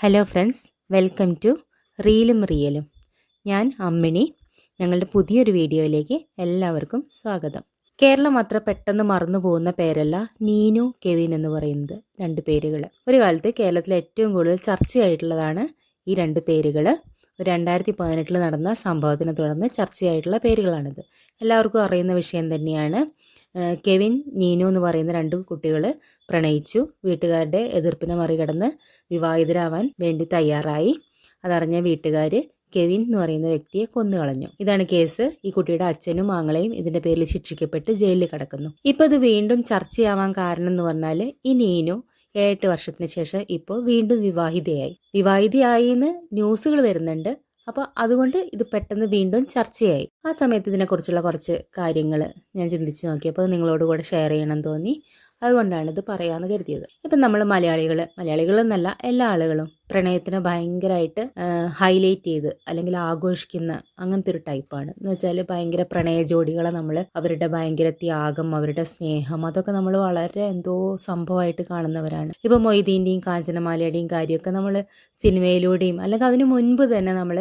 Hello friends welcome to റീലും റിയലും ഞാൻ അമ്മിണി. ഞങ്ങളുടെ പുതിയൊരു വീഡിയോയിലേക്ക് എല്ലാവർക്കും സ്വാഗതം. കേരളം അത്ര പെട്ടെന്ന് മറന്നു പോകുന്ന പേരല്ല നീനു കെവിൻ എന്ന് പറയുന്നത് രണ്ട് പേരുകൾ ഒരു കാലത്ത് കേരളത്തിലെ ഏറ്റവും കൂടുതൽ ചർച്ചയായിട്ടുള്ളതാണ് ഈ രണ്ട് പേരുകൾ രണ്ടായിരത്തി പതിനെട്ടിൽ നടന്ന സംഭവത്തിനെ തുടർന്ന് ചർച്ചയായിട്ടുള്ള പേരുകളാണിത്. എല്ലാവർക്കും അറിയുന്ന വിഷയം തന്നെയാണ്. കെവിൻ നീനു എന്ന് പറയുന്ന രണ്ട് കുട്ടികൾ പ്രണയിച്ചു. വീട്ടുകാരുടെ എതിർപ്പിനെ മറികടന്ന് വിവാഹിതരാവാൻ വേണ്ടി തയ്യാറായി. അതറിഞ്ഞ വീട്ടുകാർ കെവിൻ എന്ന് പറയുന്ന വ്യക്തിയെ കൊന്നുകളഞ്ഞു ഇതാണ് കേസ്. ഈ കുട്ടിയുടെ അച്ഛനും ആങ്ങളെയും ഇതിന്റെ പേരിൽ ശിക്ഷിക്കപ്പെട്ട് ജയിലിൽ കിടക്കുന്നു. ഇപ്പൊ ഇത് വീണ്ടും ചർച്ചയാവാൻ കാരണം എന്ന് പറഞ്ഞാൽ ഈ നീനു ഏഴെട്ട് വർഷത്തിന് ശേഷം ഇപ്പോൾ വീണ്ടും വിവാഹിതയായി. വിവാഹിതയായി എന്ന് ന്യൂസുകൾ വരുന്നുണ്ട്. അപ്പോൾ അതുകൊണ്ട് ഇത് പെട്ടെന്ന് വീണ്ടും ചർച്ചയായി. ആ സമയത്ത് ഇതിനെക്കുറിച്ചുള്ള കുറച്ച് കാര്യങ്ങൾ ഞാൻ ചിന്തിച്ച് നോക്കിയപ്പോൾ നിങ്ങളോട് കൂടെ ഷെയർ ചെയ്യണം തോന്നി. അതുകൊണ്ടാണ് ഇത് പറയാമെന്ന് കരുതിയത്. ഇപ്പം നമ്മൾ മലയാളികൾ മലയാളികളെന്നല്ല എല്ലാ ആളുകളും പ്രണയത്തിനെ ഭയങ്കരമായിട്ട് ഹൈലൈറ്റ് ചെയ്ത് അല്ലെങ്കിൽ ആഘോഷിക്കുന്ന അങ്ങനത്തെ ഒരു ടൈപ്പാണ് എന്ന് വെച്ചാൽ ഭയങ്കര പ്രണയ ജോഡികളെ നമ്മൾ അവരുടെ ഭയങ്കര ത്യാഗം അവരുടെ സ്നേഹം അതൊക്കെ നമ്മൾ വളരെ എന്തോ സംഭവമായിട്ട് കാണുന്നവരാണ്. ഇപ്പോൾ മൊയ്തീന്റെയും കാഞ്ചനമാലയുടെയും കാര്യമൊക്കെ നമ്മൾ സിനിമയിലൂടെയും അല്ലെങ്കിൽ അതിനു മുൻപ് തന്നെ നമ്മൾ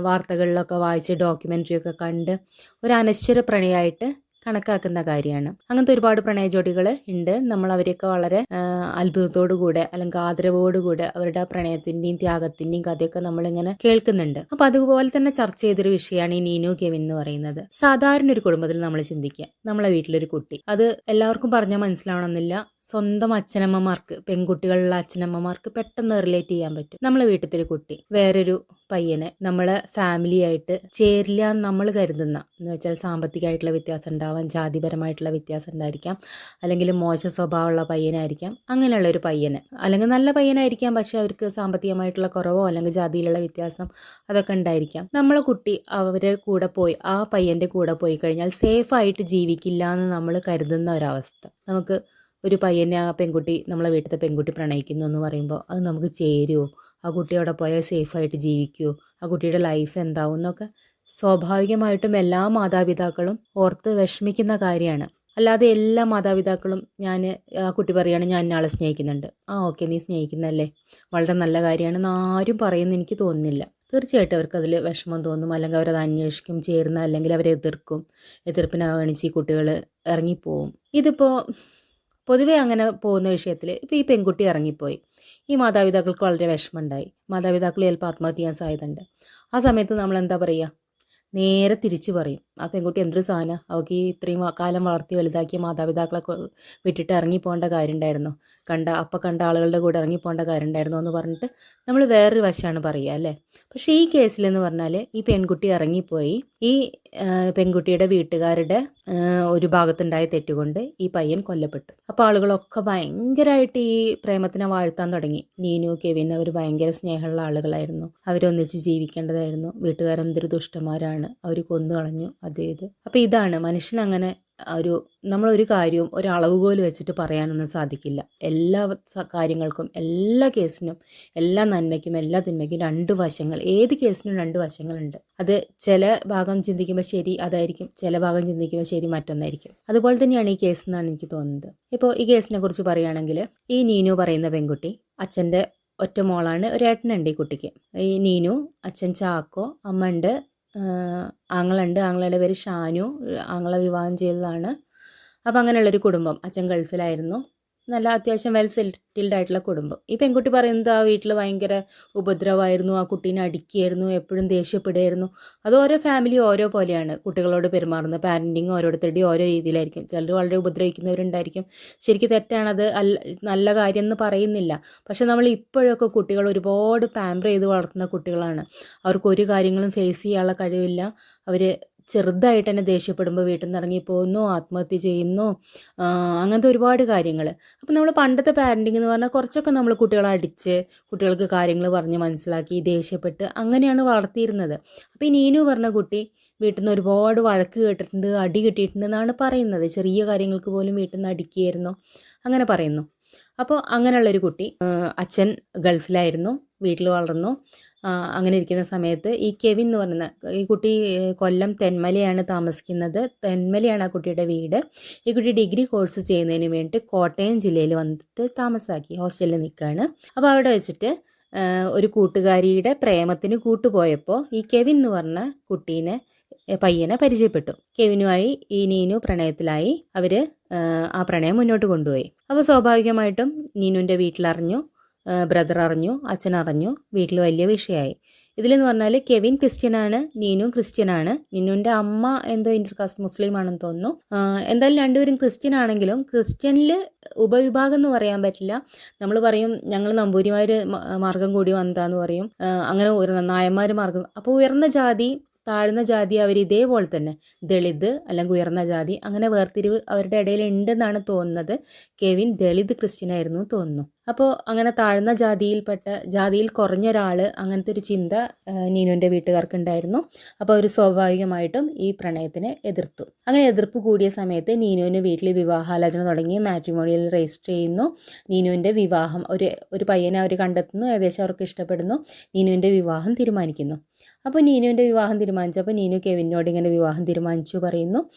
വാർത്തകളിലൊക്കെ വായിച്ച് ഡോക്യുമെന്ററി ഒക്കെ കണ്ട് ഒരു അനശ്വര പ്രണയമായിട്ട് കണക്കാക്കുന്ന കാര്യമാണ്. അങ്ങനത്തെ ഒരുപാട് പ്രണയ ജോഡികൾ ഉണ്ട്. നമ്മൾ അവരെയൊക്കെ വളരെ അത്ഭുതത്തോടു കൂടെ അല്ലെങ്കിൽ ആദരവോടുകൂടെ അവരുടെ പ്രണയത്തിന്റെയും ത്യാഗത്തിന്റെയും കഥയൊക്കെ നമ്മളിങ്ങനെ കേൾക്കുന്നുണ്ട്. അപ്പൊ അതുപോലെ തന്നെ ചർച്ച ചെയ്തൊരു വിഷയമാണ് ഈ നീനു കെവിൻ എന്ന് പറയുന്നത്. സാധാരണ ഒരു കുടുംബത്തിൽ നമ്മൾ ചിന്തിക്കുക. നമ്മളെ വീട്ടിലൊരു കുട്ടി. അത് എല്ലാവർക്കും പറഞ്ഞാൽ മനസ്സിലാവണമെന്നില്ല. സ്വന്തം അച്ഛനമ്മമാർക്ക് പെൺകുട്ടികളുള്ള അച്ഛനമ്മമാർക്ക് പെട്ടെന്ന് റിലേറ്റ് ചെയ്യാൻ പറ്റും. നമ്മളെ വീട്ടിലത്തെ കുട്ടി വേറൊരു പയ്യനെ നമ്മളെ ഫാമിലി ആയിട്ട് ചേരില്ല എന്ന് നമ്മൾ കരുതുന്ന. എന്ന് വെച്ചാൽ സാമ്പത്തികമായിട്ടുള്ള വ്യത്യാസം ഉണ്ടാവാം ജാതിപരമായിട്ടുള്ള വ്യത്യാസം ഉണ്ടായിരിക്കാം അല്ലെങ്കിൽ മോശ സ്വഭാവമുള്ള പയ്യനായിരിക്കാം അങ്ങനെയുള്ള ഒരു പയ്യന്. അല്ലെങ്കിൽ നല്ല പയ്യനായിരിക്കാം പക്ഷെ അവർക്ക് സാമ്പത്തികമായിട്ടുള്ള കുറവോ അല്ലെങ്കിൽ ജാതിയിലുള്ള വ്യത്യാസം അതൊക്കെ ഉണ്ടായിരിക്കാം. നമ്മളെ കുട്ടി അവരുടെ കൂടെ പോയി ആ പയ്യന്റെ കൂടെ പോയി കഴിഞ്ഞാൽ സേഫായിട്ട് ജീവിക്കില്ല എന്ന് നമ്മൾ കരുതുന്ന ഒരവസ്ഥ. നമുക്ക് ഒരു പയ്യനെ ആ പെൺകുട്ടി നമ്മളെ വീട്ടിലത്തെ പെൺകുട്ടി പ്രണയിക്കുന്നു എന്ന് പറയുമ്പോൾ അത് നമുക്ക് ചേരുമോ ആ കുട്ടി അവിടെ പോയാൽ സേഫായിട്ട് ജീവിക്കുമോ ആ കുട്ടിയുടെ ലൈഫ് എന്താവും എന്നൊക്കെ സ്വാഭാവികമായിട്ടും എല്ലാ മാതാപിതാക്കളും ഓർത്ത് വിഷമിക്കുന്ന കാര്യമാണ്. അല്ലാതെ എല്ലാ മാതാപിതാക്കളും ഞാൻ ആ കുട്ടി പറയുകയാണ് ഞാൻ ഇന്നയാളെ സ്നേഹിക്കുന്നുണ്ട്. ആ ഓക്കെ നീ സ്നേഹിക്കുന്നല്ലേ വളരെ നല്ല കാര്യമാണെന്ന് ആരും പറയുമെന്ന് എനിക്ക് തോന്നുന്നില്ല. തീർച്ചയായിട്ടും അവർക്ക് അതിൽ വിഷമം തോന്നും. അല്ലെങ്കിൽ അവരത് അന്വേഷിക്കും ചേർന്ന അല്ലെങ്കിൽ അവരെ എതിർക്കും. എതിർപ്പിനെ അവഗണിച്ച് ഈ കുട്ടികൾ ഇറങ്ങിപ്പോവും. ഇതിപ്പോൾ പൊതുവേ അങ്ങനെ പോകുന്ന വിഷയത്തിൽ ഇപ്പോൾ ഈ പെൺകുട്ടി ഇറങ്ങിപ്പോയി. ഈ മാതാപിതാക്കൾക്ക് വളരെ വിഷമമുണ്ടായി. മാതാപിതാക്കൾ ചിലപ്പോൾ ആത്മഹത്യ ചെയ്യാൻ സാധ്യതയുണ്ട്. ആ സമയത്ത് നമ്മൾ എന്താ പറയുക നേരെ തിരിച്ചു പറയും. ആ പെൺകുട്ടി എന്തൊരു സാധനം? അവൾക്ക് ഈ ഇത്രയും കാലം വളർത്തി വലുതാക്കിയ മാതാപിതാക്കളെ വിട്ടിട്ട് ഇറങ്ങിപ്പോകേണ്ട കാര്യം ഉണ്ടായിരുന്നു കണ്ട അപ്പം കണ്ട ആളുകളുടെ കൂടെ ഇറങ്ങിപ്പോകേണ്ട കാര്യം ഉണ്ടായിരുന്നു എന്ന് പറഞ്ഞിട്ട് നമ്മൾ വേറൊരു വശമാണ് പറയുക അല്ലേ? പക്ഷേ ഈ കേസിലെന്ന് പറഞ്ഞാൽ ഈ പെൺകുട്ടി ഇറങ്ങിപ്പോയി. ഈ പെൺകുട്ടിയുടെ വീട്ടുകാരുടെ ഒരു ഭാഗത്തുണ്ടായ തെറ്റുകൊണ്ട് ഈ പയ്യൻ കൊല്ലപ്പെട്ടു. അപ്പോൾ ആളുകളൊക്കെ ഭയങ്കരമായിട്ട് ഈ പ്രേമത്തിനെ വാഴ്ത്താൻ തുടങ്ങി. നീനു കെവിൻ അവർ ഭയങ്കര സ്നേഹമുള്ള ആളുകളായിരുന്നു. അവരൊന്നിച്ച് ജീവിക്കേണ്ടതായിരുന്നു. വീട്ടുകാരെന്തൊരു ദുഷ്ടന്മാരാണ്. അവർ കൊന്നു കളഞ്ഞു അത് ഇത് അപ്പോൾ ഇതാണ്. മനുഷ്യൻ അങ്ങനെ ഒരു നമ്മളൊരു കാര്യവും ഒരു അളവുകോൽ വെച്ചിട്ട് പറയാനൊന്നും സാധിക്കില്ല. എല്ലാ കാര്യങ്ങൾക്കും എല്ലാ കേസിനും എല്ലാ നന്മയ്ക്കും എല്ലാ തിന്മയ്ക്കും രണ്ട് വശങ്ങൾ ഏത് കേസിനും രണ്ട് വശങ്ങളുണ്ട്. അത് ചില ഭാഗം ചിന്തിക്കുമ്പോൾ ശരി അതായിരിക്കും. ചില ഭാഗം ചിന്തിക്കുമ്പോൾ ശരി മറ്റൊന്നായിരിക്കും. അതുപോലെ തന്നെയാണ് ഈ കേസ് എന്നാണ് എനിക്ക് തോന്നുന്നത്. ഇപ്പോൾ ഈ കേസിനെ കുറിച്ച് പറയുകയാണെങ്കിൽ ഈ നീനു പറയുന്ന പെൺകുട്ടി അച്ഛന്റെ ഒറ്റ മോളാണ് ഒരു ഏട്ടനുണ്ട് ഈ കുട്ടിക്ക്. ഈ നീനു അച്ഛൻ ചാക്കോ അമ്മ ഉണ്ട് ആങ്ങളുണ്ട്. ആങ്ങളുടെ പേര് ഷാനു. ആങ്ങളെ വിവാഹം ചെയ്തതാണ്. അപ്പോൾ അങ്ങനെയുള്ളൊരു കുടുംബം. അച്ഛൻ ഗൾഫിലായിരുന്നു. നല്ല അത്യാവശ്യം വെൽ സെറ്റിൽഡ് ആയിട്ടുള്ള കുടുംബം. ഈ പെൺകുട്ടി പറയുന്നത് ആ വീട്ടിൽ ഭയങ്കര ഉപദ്രവമായിരുന്നു ആ കുട്ടീനെ അടിക്കുകയായിരുന്നു എപ്പോഴും ദേഷ്യപ്പെടുകയായിരുന്നു. അത് ഓരോ ഫാമിലി ഓരോ പോലെയാണ് കുട്ടികളോട് പെരുമാറുന്നത്. പാരന്റിങ് ഓരോരുത്തരുടെയും ഓരോ രീതിയിലായിരിക്കും. ചിലർ വളരെ ഉപദ്രവിക്കുന്നവരുണ്ടായിരിക്കും. ശരിക്കും തെറ്റാണത് അല്ല നല്ല കാര്യം എന്ന് പറയുന്നില്ല. പക്ഷെ നമ്മൾ ഇപ്പോഴൊക്കെ കുട്ടികൾ ഒരുപാട് പാമ്പർ ചെയ്ത് വളർത്തുന്ന കുട്ടികളാണ്. അവർക്ക് ഒരു കാര്യങ്ങളും ഫേസ് ചെയ്യാനുള്ള കഴിവില്ല. അവർ ചെറുതായിട്ട് തന്നെ ദേഷ്യപ്പെടുമ്പോൾ വീട്ടിൽ നിന്ന് ഇറങ്ങിപ്പോകുന്നു ആത്മഹത്യ ചെയ്യുന്നു അങ്ങനത്തെ ഒരുപാട് കാര്യങ്ങൾ അപ്പം നമ്മൾ പണ്ടത്തെ പാരന്റിങ് എന്ന് പറഞ്ഞാൽ കുറച്ചൊക്കെ നമ്മൾ കുട്ടികളെ അടിച്ച് കുട്ടികൾക്ക് കാര്യങ്ങൾ പറഞ്ഞ് മനസ്സിലാക്കി ദേഷ്യപ്പെട്ട് അങ്ങനെയാണ് വളർത്തിയിരുന്നത്. അപ്പോൾ ഈ നീനു പറഞ്ഞ കുട്ടി വീട്ടിൽ നിന്ന് ഒരുപാട് വഴക്ക് കേട്ടിട്ടുണ്ട് അടി കിട്ടിയിട്ടുണ്ട് എന്നാണ് പറയുന്നത്. ചെറിയ കാര്യങ്ങൾക്ക് പോലും വീട്ടിൽ നിന്ന് അടിക്കുകയായിരുന്നു. അങ്ങനെ പറയുന്നു. അപ്പോൾ അങ്ങനെയുള്ളൊരു കുട്ടി അച്ഛൻ ഗൾഫിലായിരുന്നു വീട്ടിൽ വളർന്നു. അങ്ങനെ ഇരിക്കുന്ന സമയത്ത് ഈ കെവിൻ എന്ന് പറയുന്ന ഈ കുട്ടി കൊല്ലം തെന്മലയാണ് താമസിക്കുന്നത്. തെന്മലയാണ് ആ കുട്ടിയുടെ വീട്. ഈ കുട്ടി ഡിഗ്രി കോഴ്സ് ചെയ്യുന്നതിന് വേണ്ടിയിട്ട് കോട്ടയം ജില്ലയിൽ വന്നിട്ട് താമസാക്കി ഹോസ്റ്റലിൽ നിൽക്കുകയാണ്. അപ്പോൾ അവിടെ വെച്ചിട്ട് ഒരു കൂട്ടുകാരിയുടെ പ്രേമത്തിന് കൂട്ടുപോയപ്പോൾ ഈ കെവിൻ എന്ന് പറഞ്ഞ കുട്ടീനെ പയ്യനെ പരിചയപ്പെട്ടു. കെവിനുമായി ഈ നീനു പ്രണയത്തിലായി. അവർ ആ, പ്രണയം മുന്നോട്ട് കൊണ്ടുപോയി. അപ്പോൾ സ്വാഭാവികമായിട്ടും നീനുവിന്റെ വീട്ടിലറിഞ്ഞു ബ്രദർ അറിഞ്ഞു അച്ഛൻ അറിഞ്ഞു വീട്ടിൽ വലിയ വിഷയമായി. ഇതിലെന്ന് പറഞ്ഞാൽ കെവിൻ ക്രിസ്ത്യനാണ് നീനു ക്രിസ്ത്യനാണ്. നീനുവിന്റെ അമ്മ എന്തോ ഇന്റർകാസ്റ്റ് മുസ്ലിം ആണെന്ന് തോന്നുന്നു എന്തായാലും രണ്ടുപേരും ക്രിസ്ത്യൻ ആണെങ്കിലും ക്രിസ്ത്യനിൽ ഉപവിഭാഗം എന്ന് പറയാൻ പറ്റില്ല. നമ്മൾ പറയും ഞങ്ങൾ നമ്പൂരിമാർ മാർഗം കൂടി വന്നതാന്ന് പറയും. അങ്ങനെ ഒരു നായന്മാർ മാർഗം അപ്പോൾ ഉയർന്ന ജാതി താഴ്ന്ന ജാതി അവർ ഇതേപോലെ തന്നെ. ദളിത് അല്ലെങ്കിൽ ഉയർന്ന ജാതി അങ്ങനെ വേർതിരിവ് അവരുടെ ഇടയിൽ ഉണ്ടെന്നാണ് തോന്നുന്നത്. കെവിൻ ദളിത് ക്രിസ്ത്യൻ ആയിരുന്നു തോന്നുന്നു. അപ്പോൾ അങ്ങനെ താഴ്ന്ന ജാതിയിൽപ്പെട്ട ജാതിയിൽ കുറഞ്ഞ ഒരാൾ അങ്ങനത്തെ ഒരു ചിന്ത നീനുവിന്റെ വീട്ടുകാർക്ക് ഉണ്ടായിരുന്നു. അപ്പോൾ അവർ സ്വാഭാവികമായിട്ടും ഈ പ്രണയത്തിനെ എതിർത്തു. അങ്ങനെ എതിർപ്പ് കൂടിയ സമയത്ത് നീനുവിന് വീട്ടിൽ വിവാഹാലോചന തുടങ്ങി മാട്രിമോണിയിൽ രജിസ്റ്റർ ചെയ്യുന്നു. നീനുവിന്റെ വിവാഹം ഒരു ഒരു പയ്യനെ അവർ കണ്ടെത്തുന്നു ഏകദേശം അവർക്ക് ഇഷ്ടപ്പെടുന്നു. നീനുവിന്റെ വിവാഹം തീരുമാനിക്കുന്നു. അപ്പോൾ നീനുവിന്റെ വിവാഹം തീരുമാനിച്ചു. അപ്പോൾ നീനു കെവിനോട് ഇങ്ങനെ വിവാഹം തീരുമാനിച്ചു പറയുന്നു.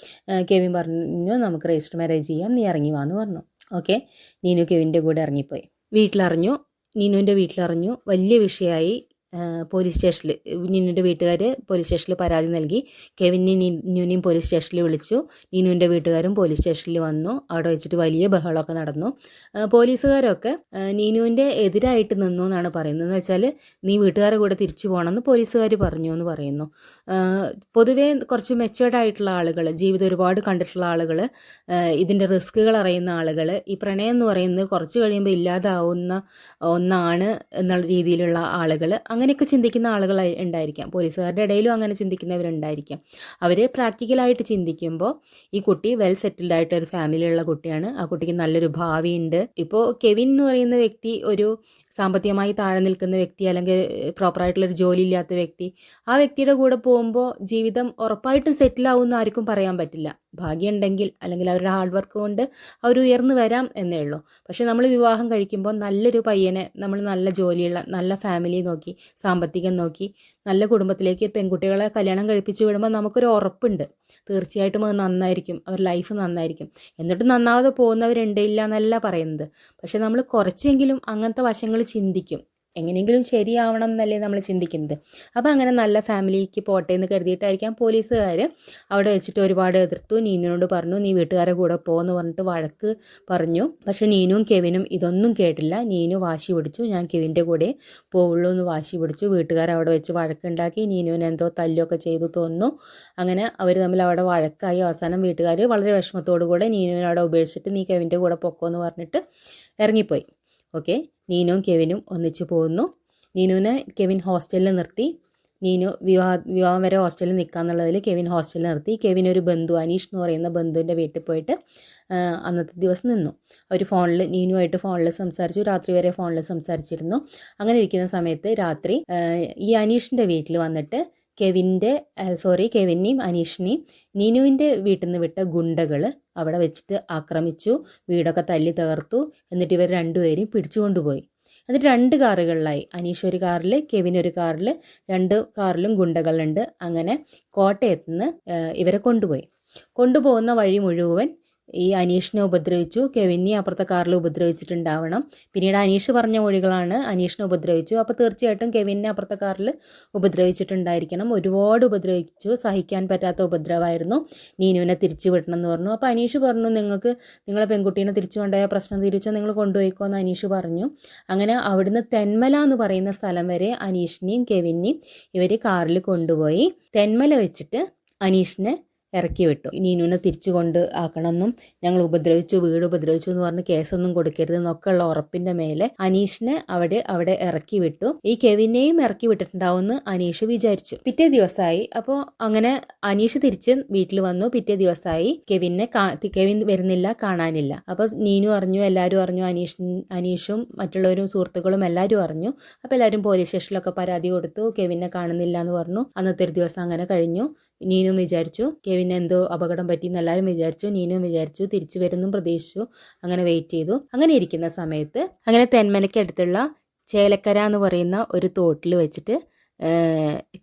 കെവിൻ പറഞ്ഞു നമുക്ക് രജിസ്റ്റർ മാരേജ് ചെയ്യാം. നീ ഇറങ്ങി വാന്ന് പറഞ്ഞു. ഓക്കെ നീനു കെവിന്റെ കൂടെ ഇറങ്ങിപ്പോയി. വീട്ടിലറിഞ്ഞു. നീനുവിന്റെ വീട്ടിലറിഞ്ഞു. വലിയ വിഷയമായി. പോലീസ് സ്റ്റേഷനിൽ നിന്നുന്റെ വീട്ടുകാർ പോലീസ് സ്റ്റേഷനിൽ പരാതി നൽകി. കെവിനെ നീനുവിനെയും പോലീസ് സ്റ്റേഷനിൽ വിളിച്ചു. നീനുവിന്റെ വീട്ടുകാരും പോലീസ് സ്റ്റേഷനിൽ വന്നു. അവിടെ വെച്ചിട്ട് വലിയ ബഹളമൊക്കെ നടന്നു. പോലീസുകാരൊക്കെ നീനുവിന്റെ എതിരായിട്ട് നിന്നു എന്നാണ് പറയുന്നത്. എന്ന് വെച്ചാൽ നീ വീട്ടുകാരെ കൂടെ തിരിച്ചു പോകണമെന്ന് പോലീസുകാർ പറഞ്ഞു എന്ന് പറയുന്നു. പൊതുവേ കുറച്ച് മെച്ചേർഡ് ആയിട്ടുള്ള ആളുകൾ ജീവിതം ഒരുപാട് കണ്ടിട്ടുള്ള ആളുകൾ ഇതിന്റെ റിസ്കുകൾ അറിയുന്ന ആളുകൾ ഈ പ്രണയം എന്ന് പറയുന്നത് കുറച്ച് കഴിയുമ്പോൾ ഇല്ലാതാവുന്ന ഒന്നാണ് എന്നുള്ള രീതിയിലുള്ള ആളുകൾ അങ്ങനെയൊക്കെ ചിന്തിക്കുന്ന ആളുകൾ ഉണ്ടായിരിക്കാം. പോലീസുകാരുടെ ഇടയിലും അങ്ങനെ ചിന്തിക്കുന്നവരുണ്ടായിരിക്കാം. അവർ പ്രാക്ടിക്കലായിട്ട് ചിന്തിക്കുമ്പോൾ ഈ കുട്ടി വെൽ സെറ്റിൽഡ് ആയിട്ട് ഒരു ഫാമിലിയുള്ള കുട്ടിയാണ്. ആ കുട്ടിക്ക് നല്ലൊരു ഭാവിയുണ്ട്. ഇപ്പോൾ കെവിൻ എന്ന് പറയുന്ന വ്യക്തി ഒരു സാമ്പത്തികമായി താഴെ നിൽക്കുന്ന വ്യക്തി അല്ലെങ്കിൽ പ്രോപ്പറായിട്ടുള്ളൊരു ജോലി ഇല്ലാത്ത വ്യക്തി ആ വ്യക്തിയുടെ കൂടെ പോകുമ്പോൾ ജീവിതം ഉറപ്പായിട്ടും സെറ്റിൽ ആവുമെന്ന് ആർക്കും പറയാൻ പറ്റില്ല. ഭാഗ്യമുണ്ടെങ്കിൽ അല്ലെങ്കിൽ അവരുടെ ഹാർഡ് വർക്ക് കൊണ്ട് അവർ ഉയർന്നു വരാം എന്നേ ഉള്ളൂ. പക്ഷേ നമ്മൾ വിവാഹം കഴിക്കുമ്പോൾ നല്ലൊരു പയ്യനെ നമ്മൾ നല്ല ജോലിയുള്ള നല്ല ഫാമിലി നോക്കി സാമ്പത്തികം നോക്കി നല്ല കുടുംബത്തിലേക്ക് പെൺകുട്ടികളെ കല്യാണം കഴിപ്പിച്ച് വിടുമ്പോൾ നമുക്കൊരു ഉറപ്പുണ്ട്. തീർച്ചയായിട്ടും അത് നന്നായിരിക്കും. അവർ ലൈഫ് നന്നായിരിക്കും. എന്നിട്ട് നന്നാവാതെ പോകുന്നവരുണ്ട് ഇല്ല എന്നല്ല പറയുന്നത്. പക്ഷെ നമ്മൾ കുറച്ചെങ്കിലും അങ്ങനത്തെ വശങ്ങൾ ചിന്തിക്കും. എങ്ങനെയെങ്കിലും ശരിയാവണം എന്നല്ലേ നമ്മൾ ചിന്തിക്കുന്നത്. അപ്പോൾ അങ്ങനെ നല്ല ഫാമിലിക്ക് പോട്ടെ എന്ന് കരുതിയിട്ടായിരിക്കാം പോലീസുകാർ അവിടെ വെച്ചിട്ട് ഒരുപാട് എതിർത്തു. നീനുവിനോട് പറഞ്ഞു നീ വീട്ടുകാരെ കൂടെ പോകുമെന്ന് പറഞ്ഞിട്ട് വഴക്ക് പറഞ്ഞു. പക്ഷേ നീനുവും കെവിനും ഇതൊന്നും കേട്ടില്ല. നീനു വാശി പിടിച്ചു. ഞാൻ കെവിന്റെ കൂടെ പോവുള്ളൂ എന്ന് വാശി പിടിച്ചു. വീട്ടുകാർ അവിടെ വെച്ച് വഴക്കുണ്ടാക്കി. നീനുവിന് എന്തോ തല്ലുമൊക്കെ ചെയ്തു തോന്നുന്നു. അങ്ങനെ അവർ തമ്മിൽ അവിടെ വഴക്കായി. അവസാനം വീട്ടുകാർ വളരെ വിഷമത്തോടു കൂടെ നീനുവിനെ അവിടെ ഉപേക്ഷിച്ചിട്ട് നീ കെവിന്റെ കൂടെ പൊക്കോ എന്ന് പറഞ്ഞിട്ട് ഇറങ്ങിപ്പോയി. ഓക്കെ നീനുവും കെവിനും ഒന്നിച്ചു പോകുന്നു. നീനുവിനെ കെവിൻ ഹോസ്റ്റലിൽ നിർത്തി. നീനു വിവാഹ വിവാഹം വരെ ഹോസ്റ്റലിൽ നിൽക്കാന്നുള്ളതിൽ കെവിൻ ഹോസ്റ്റലിൽ നിർത്തി. കെവിൻ ഒരു ബന്ധു അനീഷ് എന്ന് പറയുന്ന ബന്ധുവിന്റെ വീട്ടിൽ പോയിട്ട് അന്നത്തെ ദിവസം നിന്നു. അവർ ഫോണിൽ നീനുമായിട്ട് ഫോണിൽ സംസാരിച്ചു. രാത്രി വരെ ഫോണിൽ സംസാരിച്ചിരുന്നു. അങ്ങനെ ഇരിക്കുന്ന സമയത്ത് രാത്രി ഈ അനീഷിന്റെ വീട്ടിൽ വന്നിട്ട് കെവിന്റെ സോറി കെവിനെയും അനീഷിനെയും നീനുവിന്റെ വീട്ടിൽ നിന്ന് വിട്ട ഗുണ്ടകൾ അവിടെ വെച്ചിട്ട് ആക്രമിച്ചു വീടൊക്കെ തല്ലി തകർത്തു. എന്നിട്ട് ഇവർ രണ്ടുപേരെയും പിടിച്ചുകൊണ്ടുപോയി എന്നിട്ട് രണ്ട് കാറുകളിലായി. അനീഷ് ഒരു കാറിൽ കെവിൻ ഒരു കാറിൽ രണ്ട് കാറിലും ഗുണ്ടകളുണ്ട്. അങ്ങനെ കോട്ടയത്ത് നിന്ന് ഇവരെ കൊണ്ടുപോയി. കൊണ്ടുപോകുന്ന വഴി മുഴുവൻ ഈ അനീഷിനെ ഉപദ്രവിച്ചു. കെവിനെ അപ്പുറത്തെ കാറിൽ ഉപദ്രവിച്ചിട്ടുണ്ടാവണം. പിന്നീട് അനീഷ് പറഞ്ഞ മൊഴികളാണ് അനീഷിനെ ഉപദ്രവിച്ചു. അപ്പോൾ തീർച്ചയായിട്ടും കെവിനെ അപ്പുറത്തെ കാറിൽ ഉപദ്രവിച്ചിട്ടുണ്ടായിരിക്കണം. ഒരുപാട് ഉപദ്രവിച്ചു. സഹിക്കാൻ പറ്റാത്ത ഉപദ്രവമായിരുന്നു. നീനുവിനെ തിരിച്ചു വിടണം എന്ന് പറഞ്ഞു. അപ്പോൾ അനീഷ് പറഞ്ഞു നിങ്ങൾക്ക് നിങ്ങളെ പെൺകുട്ടീനെ തിരിച്ചു കൊണ്ടുപോയ പ്രശ്നം തിരിച്ചോ? നിങ്ങൾ കൊണ്ടുപോയിക്കോ? എന്ന് അനീഷ് പറഞ്ഞു. അങ്ങനെ അവിടുന്ന് തെന്മല എന്ന് പറയുന്ന സ്ഥലം വരെ അനീഷിനെയും കെവിനെയും ഇവർ കാറിൽ കൊണ്ടുപോയി. തെന്മല വെച്ചിട്ട് അനീഷിനെ ഇറക്കി വിട്ടു. നീനുവിനെ തിരിച്ചു കൊണ്ട് ആക്കണമെന്നും ഞങ്ങൾ ഉപദ്രവിച്ചു വീട് ഉപദ്രവിച്ചു എന്ന് പറഞ്ഞ് കേസൊന്നും കൊടുക്കരുത് എന്നൊക്കെ ഉള്ള ഉറപ്പിന്റെ മേലെ അനീഷിനെ അവിടെ അവിടെ ഇറക്കി വിട്ടു. ഈ കെവിനെയും ഇറക്കി വിട്ടിട്ടുണ്ടാവുമെന്ന് അനീഷ് വിചാരിച്ചു. പിറ്റേ ദിവസമായി. അപ്പോൾ അങ്ങനെ അനീഷ് തിരിച്ച് വീട്ടിൽ വന്നു. പിറ്റേ ദിവസമായി കെവിനെ കെവിൻ വരുന്നില്ല കാണാനില്ല. അപ്പോൾ നീനു അറിഞ്ഞു എല്ലാവരും അറിഞ്ഞു അനീഷ് അനീഷും മറ്റുള്ളവരും സുഹൃത്തുക്കളും എല്ലാവരും അറിഞ്ഞു. അപ്പോൾ എല്ലാവരും പോലീസ് സ്റ്റേഷനിലൊക്കെ പരാതി കൊടുത്തു. കെവിനെ കാണുന്നില്ല എന്ന് പറഞ്ഞു. അന്നത്തെ ഒരു ദിവസം അങ്ങനെ കഴിഞ്ഞു. നീനും വിചാരിച്ചു. കെവിന് എന്തോ അപകടം പറ്റി എന്ന് എല്ലാവരും വിചാരിച്ചു. നീനും വിചാരിച്ചു. തിരിച്ചു വരുന്നു പ്രതീക്ഷിച്ചു. അങ്ങനെ വെയിറ്റ് ചെയ്തു. അങ്ങനെ ഇരിക്കുന്ന സമയത്ത് അങ്ങനെ തെന്മലയ്ക്ക് അടുത്തുള്ള ചേലക്കര എന്ന് പറയുന്ന ഒരു തോട്ടിൽ വെച്ചിട്ട്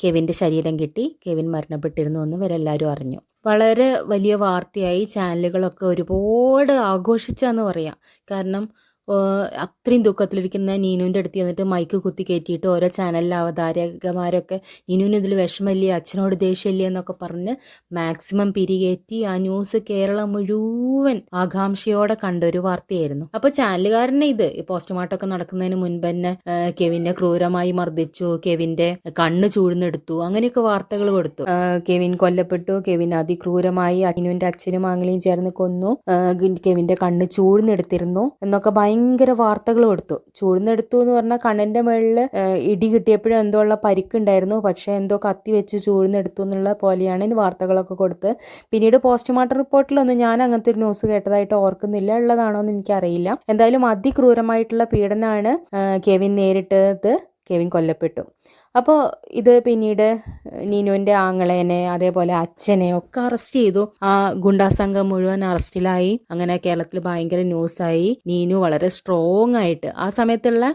കെവിന്റെ ശരീരം കിട്ടി കെവിൻ മരണപ്പെട്ടിരുന്നു എന്ന് ഇവരെല്ലാവരും അറിഞ്ഞു. വളരെ വലിയ വാർത്തയായി ചാനലുകളൊക്കെ ഒരുപാട് ആഘോഷിച്ചെന്ന് പറയാം. കാരണം അത്രയും ദുഃഖത്തിലിരിക്കുന്ന നീനുവിന്റെ അടുത്ത് ചെന്നിട്ട് മൈക്ക് കുത്തി കയറ്റിയിട്ട് ഓരോ ചാനലിലെ അവതാരകമാരൊക്കെ നീനുവിന് ഇതിൽ വിഷമമില്ലേ? അച്ഛനോട് ദേഷ്യമില്ലേ? എന്നൊക്കെ പറഞ്ഞ് മാക്സിമം പിരികേറ്റി ആ ന്യൂസ് കേരളം മുഴുവൻ ആകാംക്ഷയോടെ കണ്ട ഒരു വാർത്തയായിരുന്നു. അപ്പൊ ചാനലുകാരനെ ഇത് പോസ്റ്റ്മോർട്ടമൊക്കെ നടക്കുന്നതിന് മുൻപ് തന്നെ കെവിനെ ക്രൂരമായി മർദ്ദിച്ചു കെവിന്റെ കണ്ണ് ചൂഴ്ന്നെടുത്തു അങ്ങനെയൊക്കെ വാർത്തകൾ കൊടുത്തു. കെവിൻ കൊല്ലപ്പെട്ടു കെവിൻ അതിക്രൂരമായി അനിനുവിന്റെ അച്ഛനും ആങ്ങളെയും ചേർന്ന് കൊന്നു കെവിന്റെ കണ്ണ് ചൂഴ്ന്നെടുത്തിരുന്നു എന്നൊക്കെ ഭയങ്കര വാർത്തകൾ എടുത്തു ചൂടുന്നെടുത്തു എന്ന് പറഞ്ഞാൽ കണ്ണിന്റെ മുകളിൽ ഇടി കിട്ടിയപ്പോഴും എന്തോ ഉള്ള പരിക്കുണ്ടായിരുന്നു പക്ഷേ എന്തോ കത്തി വെച്ച് ചൂഴ്ന്നെടുത്തു എന്നുള്ള പോലെയാണ് വാർത്തകളൊക്കെ കൊടുത്ത്. പിന്നീട് പോസ്റ്റ്മോർട്ടം റിപ്പോർട്ടിലൊന്നും ഞാൻ അങ്ങനത്തെ ഒരു ന്യൂസ് കേട്ടതായിട്ട് ഓർക്കുന്നില്ല. ഉള്ളതാണോ എന്ന് എനിക്കറിയില്ല. എന്തായാലും അതിക്രൂരമായിട്ടുള്ള പീഡനമാണ് കെവിൻ നേരിട്ടത്. കെവിൻ കൊല്ലപ്പെട്ടു. അപ്പോൾ ഇത് പിന്നീട് നീനുവിന്റെ ആങ്ങളേനെ അതേപോലെ അച്ഛനെ ഒക്കെ അറസ്റ്റ് ചെയ്തു. ആ ഗുണ്ടാ സംഘം മുഴുവൻ അറസ്റ്റിലായി അങ്ങനെ കേരളത്തിൽ ഭയങ്കര ന്യൂസായി നീനു വളരെ സ്ട്രോങ് ആയിട്ട്. ആ സമയത്തുള്ള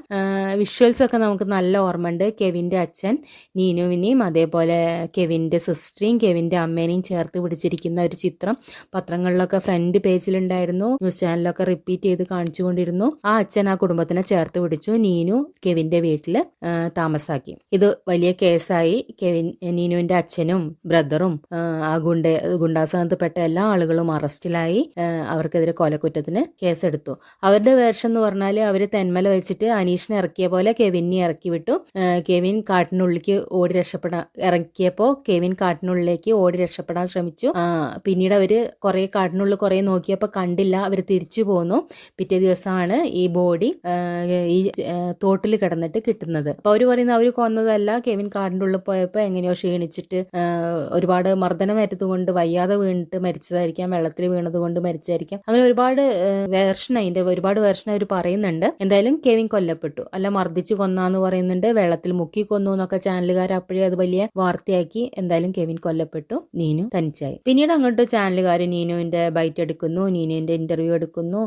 വിഷ്വൽസ് ഒക്കെ നമുക്ക് നല്ല ഓർമ്മയുണ്ട്. കെവിന്റെ അച്ഛൻ നീനുവിനെയും അതേപോലെ കെവിന്റെ സിസ്റ്ററെയും കെവിന്റെ അമ്മേനെയും ചേർത്ത് പിടിച്ചിരിക്കുന്ന ഒരു ചിത്രം പത്രങ്ങളിലൊക്കെ ഫ്രണ്ട് പേജിലുണ്ടായിരുന്നു ന്യൂസ് ചാനലിലൊക്കെ റിപ്പീറ്റ് ചെയ്ത് കാണിച്ചുകൊണ്ടിരുന്നു ആ അച്ഛൻ ആ കുടുംബത്തിനെ ചേർത്ത് പിടിച്ചു. നീനു കെവിന്റെ വീട്ടിൽ താമസാക്കി. ഇത് വലിയ കേസായി. കെവിൻ നീനുവിന്റെ അച്ഛനും ബ്രദറും ആ, ഗുണ്ട ഗുണ്ടാസംഘത്തിൽപ്പെട്ട എല്ലാ ആളുകളും അറസ്റ്റിലായി. അവർക്കെതിരെ കൊലക്കുറ്റത്തിന് കേസെടുത്തു. അവരുടെ വേർഷൻ എന്ന് പറഞ്ഞാൽ അവർ തെന്മല വെച്ചിട്ട് അനീഷിനെ ഇറക്കിയ പോലെ കെവിനെ ഇറക്കി വിട്ടു. കെവിൻ കാട്ടിനുള്ളിലേക്ക് ഓടി രക്ഷപ്പെടാൻ ഇറക്കിയപ്പോൾ കെവിൻ കാട്ടിനുള്ളിലേക്ക് ഓടി രക്ഷപ്പെടാൻ ശ്രമിച്ചു. പിന്നീട് അവർ കുറെ കാട്ടിനുള്ളിൽ കുറെ നോക്കിയപ്പോൾ കണ്ടില്ല അവർ തിരിച്ചു പോന്നു. പിറ്റേ ദിവസമാണ് ഈ ബോഡി ഈ തോട്ടിൽ കിടന്നിട്ട് കിട്ടുന്നത്. അപ്പൊ അവർ പറയുന്നത് അവർ കൊന്നതല്ല കെവിൻ കാടിന്റെ ഉള്ളിൽ പോയപ്പോൾ എങ്ങനെയോ ക്ഷീണിച്ചിട്ട് ഒരുപാട് മർദ്ദനമേറ്റത് കൊണ്ട് വയ്യാതെ വീണിട്ട് മരിച്ചതായിരിക്കാം വെള്ളത്തിൽ വീണത് കൊണ്ട് മരിച്ചതായിരിക്കാം. അങ്ങനെ ഒരുപാട് വേർഷൻ അതിന്റെ ഒരുപാട് വേർഷൻ അവർ പറയുന്നുണ്ട്. എന്തായാലും കെവിൻ കൊല്ലപ്പെട്ടു. അല്ല മർദ്ദിച്ച് കൊന്നാന്ന് പറയുന്നുണ്ട് വെള്ളത്തിൽ മുക്കി കൊന്നു എന്നൊക്കെ ചാനലുകാർ അപ്പോഴേ അത് വലിയ വാർത്തയാക്കി. എന്തായാലും കെവിൻ കൊല്ലപ്പെട്ടു നീനു തനിച്ചായി. പിന്നീട് അങ്ങോട്ട് ചാനലുകാർ നീനുവിന്റെ ബൈറ്റ് എടുക്കുന്നു നീനുവിന്റെ ഇന്റർവ്യൂ എടുക്കുന്നു.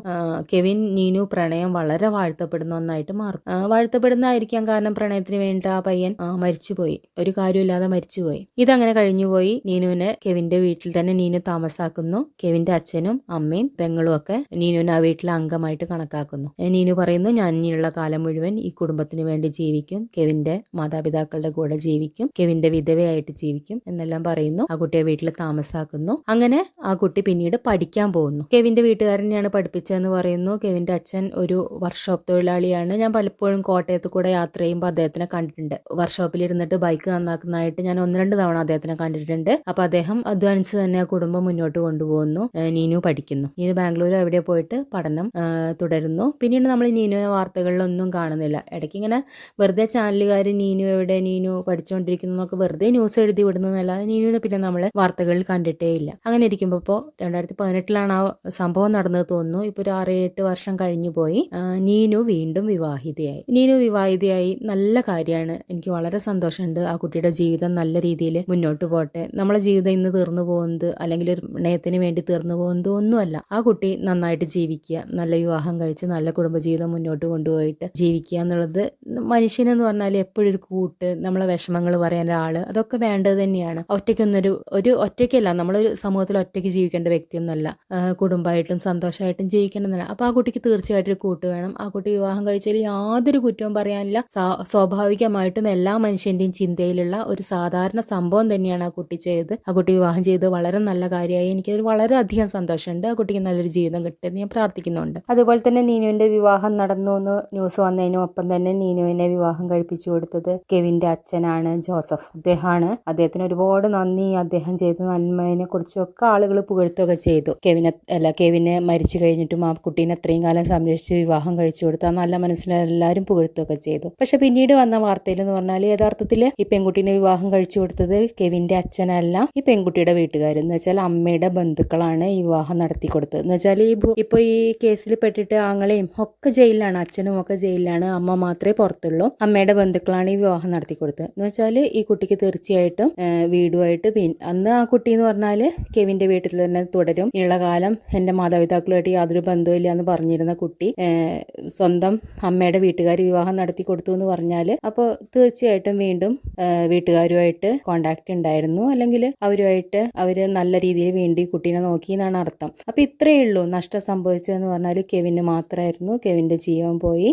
കെവിൻ നീനു പ്രണയം വളരെ വാഴ്ത്തപ്പെടുന്ന ഒന്നായിട്ട് മാറും. വാഴ്ത്തപ്പെടുന്നതായിരിക്കാം കാരണം പ്രണയത്തിന് വേണ്ടി ആ പയ്യൻ മരിച്ചുപോയി. ഒരു കാര്യമില്ലാതെ മരിച്ചുപോയി. ഇതങ്ങനെ കഴിഞ്ഞുപോയി. നീനുവിനെ കെവിന്റെ വീട്ടിൽ തന്നെ നീനു താമസാക്കുന്നു. കെവിന്റെ അച്ഛനും അമ്മയും പെങ്ങളും ഒക്കെ നീനുവിനെ ആ വീട്ടിലെ അംഗമായിട്ട് കണക്കാക്കുന്നു. നീനു പറയുന്നു ഞാൻ ഇനിയുള്ള കാലം മുഴുവൻ ഈ കുടുംബത്തിന് വേണ്ടി ജീവിക്കും. കെവിന്റെ മാതാപിതാക്കളുടെ കൂടെ ജീവിക്കും. കെവിന്റെ വിധവയായിട്ട് ജീവിക്കും. എന്നെല്ലാം പറയുന്നു. ആ കുട്ടിയെ വീട്ടിൽ താമസാക്കുന്നു. അങ്ങനെ ആ കുട്ടി പിന്നീട് പഠിക്കാൻ പോകുന്നു. കെവിന്റെ വീട്ടുകാരനെയാണ് പഠിപ്പിച്ചതെന്ന് പറയുന്നു. കെവിന്റെ അച്ഛൻ ഒരു വർക്ക്ഷോപ്പ് തൊഴിലാളിയാണ്. ഞാൻ പലപ്പോഴും കോട്ടയത്ത് കൂടെ യാത്ര ചെയ്യുമ്പോൾ അദ്ദേഹത്തിനെ കണ്ടിട്ടുണ്ട്. വർക്ക്ഷോപ്പിൽ ഇരുന്നിട്ട് ബൈക്ക് നന്നാക്കുന്നതായിട്ട് ഞാൻ ഒന്ന് രണ്ട് തവണ അദ്ദേഹത്തിനെ കണ്ടിട്ടുണ്ട്. അപ്പൊ അദ്ദേഹം അധ്വാനിച്ച് തന്നെ കുടുംബം മുന്നോട്ട് കൊണ്ടുപോകുന്നു. നീനു പഠിക്കുന്നു. നീനു ബാംഗ്ലൂർ എവിടെ പോയിട്ട് പഠനം തുടരുന്നു. പിന്നീട് നമ്മൾ നീനുവിനെ വാർത്തകളിലൊന്നും കാണുന്നില്ല. ഇടയ്ക്ക് ഇങ്ങനെ വെറുതെ ചാനലുകാർ നീനു എവിടെ നീനു പഠിച്ചുകൊണ്ടിരിക്കുന്നു എന്നൊക്കെ വെറുതെ ന്യൂസ് എഴുതി വിടുന്നതല്ലാതെ നീനുവിനെ പിന്നെ നമ്മൾ വാർത്തകളിൽ കണ്ടിട്ടേ ഇല്ല. അങ്ങനെ ഇരിക്കുമ്പോൾ ഇപ്പോൾ രണ്ടായിരത്തി പതിനെട്ടിലാണ് ആ സംഭവം നടന്നത് തോന്നുന്നു. ഇപ്പോൾ ഒരു ആറ് എട്ട് വർഷം കഴിഞ്ഞു പോയി. നീനു വീണ്ടും വിവാഹിതയായി. നീനു വിവാഹിതയായി. നല്ല കാര്യമാണ് എനിക്ക് വളരെ സന്തോഷമുണ്ട് ആ കുട്ടിയുടെ ജീവിതം നല്ല രീതിയിൽ മുന്നോട്ട് പോട്ടെ നമ്മളെ ജീവിതം ഇന്ന് തീർന്നു പോകുന്നത് അല്ലെങ്കിൽ ഒരു പ്രണയത്തിന് വേണ്ടി തീർന്നു പോകുന്നത് ഒന്നുമല്ല. ആ കുട്ടി നന്നായിട്ട് ജീവിക്കുക നല്ല വിവാഹം കഴിച്ച് നല്ല കുടുംബജീവിതം മുന്നോട്ട് കൊണ്ടുപോയിട്ട് ജീവിക്കുക എന്നുള്ളത് മനുഷ്യനെന്ന് പറഞ്ഞാൽ എപ്പോഴും ഒരു കൂട്ട് നമ്മളെ വിഷമങ്ങൾ പറയാൻ ഒരാൾ അതൊക്കെ വേണ്ടത് തന്നെയാണ്. ഒറ്റയ്ക്കൊന്നൊരു ഒരു ഒറ്റയ്ക്കല്ല നമ്മളൊരു സമൂഹത്തിൽ ഒറ്റയ്ക്ക് ജീവിക്കേണ്ട വ്യക്തിയൊന്നുമല്ല. കുടുംബമായിട്ടും സന്തോഷമായിട്ടും ജീവിക്കേണ്ടതല്ല. അപ്പൊ ആ കുട്ടിക്ക് തീർച്ചയായിട്ടും ഒരു കൂട്ട് വേണം. ആ കുട്ടി വിവാഹം കഴിച്ചാൽ യാതൊരു കുറ്റവും പറയാനില്ല. സ്വാഭാവികമായിട്ടും എല്ലാ മനുഷ്യന്റെയും ചിന്തയിലുള്ള ഒരു സാധാരണ സംഭവം തന്നെയാണ് ആ കുട്ടി ചെയ്തത് ആ കുട്ടി വിവാഹം ചെയ്ത് വളരെ നല്ല കാര്യമായി. എനിക്കതിൽ വളരെയധികം സന്തോഷമുണ്ട്. ആ കുട്ടിക്ക് നല്ലൊരു ജീവിതം കിട്ടുമെന്ന് ഞാൻ പ്രാർത്ഥിക്കുന്നുണ്ട്. അതുപോലെ തന്നെ നീനുവിന്റെ വിവാഹം നടന്നു എന്ന് ന്യൂസ് വന്നതിനും ഒപ്പം തന്നെ നീനുവിനെ വിവാഹം കഴിപ്പിച്ചു കൊടുത്തത് കെവിന്റെ അച്ഛനാണ് ജോസഫ്. അദ്ദേഹമാണ്. അദ്ദേഹത്തിന് ഒരുപാട് നന്ദി. അദ്ദേഹം ചെയ്ത നന്മയെ കുറിച്ചൊക്കെ ആളുകൾ പുകഴ്ത്തുകയൊക്കെ ചെയ്തു. കെവിനെ അല്ല കെവിനെ മരിച്ചു കഴിഞ്ഞിട്ടും ആ കുട്ടീനെ അത്രയും കാലം സംരക്ഷിച്ച് വിവാഹം കഴിച്ചു കൊടുത്ത നല്ല മനസ്സിലെല്ലാവരും പുകഴ്ത്തുകയൊക്കെ ചെയ്തു. പക്ഷെ പിന്നീട് വന്ന വാർത്തയിൽ എന്ന് പറഞ്ഞാൽ യഥാർത്ഥത്തിൽ ഈ പെൺകുട്ടീനെ വിവാഹം കഴിച്ചു കൊടുത്തത് കെവിന്റെ അച്ഛനല്ല ഈ പെൺകുട്ടിയുടെ വീട്ടുകാർ എന്ന് വെച്ചാൽ അമ്മയുടെ ബന്ധുക്കളാണ് ഈ വിവാഹം നടത്തി കൊടുത്തത്. എന്ന് വെച്ചാൽ ഈ ഇപ്പൊ ഈ കേസിൽ പെട്ടിട്ട് ആങ്ങളെയും ഒക്കെ ജയിലിലാണ് അച്ഛനും ഒക്കെ ജയിലിലാണ് അമ്മ മാത്രമേ പുറത്തുള്ളൂ. അമ്മയുടെ ബന്ധുക്കളാണ് ഈ വിവാഹം നടത്തി കൊടുത്തത്. എന്ന് വെച്ചാൽ ഈ കുട്ടിക്ക് തീർച്ചയായിട്ടും വീടുമായിട്ട് പിൻ അന്ന് ആ കുട്ടി എന്ന് പറഞ്ഞാൽ കെവിന്റെ വീട്ടിൽ തന്നെ തുടരും. ഉള്ള കാലം എന്റെ മാതാപിതാക്കളുമായിട്ട് യാതൊരു ബന്ധവുമില്ല എന്ന് പറഞ്ഞിരുന്ന കുട്ടി സ്വന്തം അമ്മയുടെ വീട്ടുകാർ വിവാഹം നടത്തി കൊടുത്തു എന്ന് പറഞ്ഞാൽ അപ്പോൾ തീർച്ചയായിട്ടും വീണ്ടും വീട്ടുകാരുമായിട്ട് കോണ്ടാക്ട് ഉണ്ടായിരുന്നു. അല്ലെങ്കിൽ അവരുമായിട്ട് അവർ നല്ല രീതിയിൽ വേണ്ടി കുട്ടീനെ നോക്കി എന്നാണ് അർത്ഥം. അപ്പൊ ഇത്രയേ ഉള്ളൂ നഷ്ടം സംഭവിച്ചതെന്ന് പറഞ്ഞാൽ കെവിന് മാത്രമായിരുന്നു. കെവിന്റെ ജീവൻ പോയി.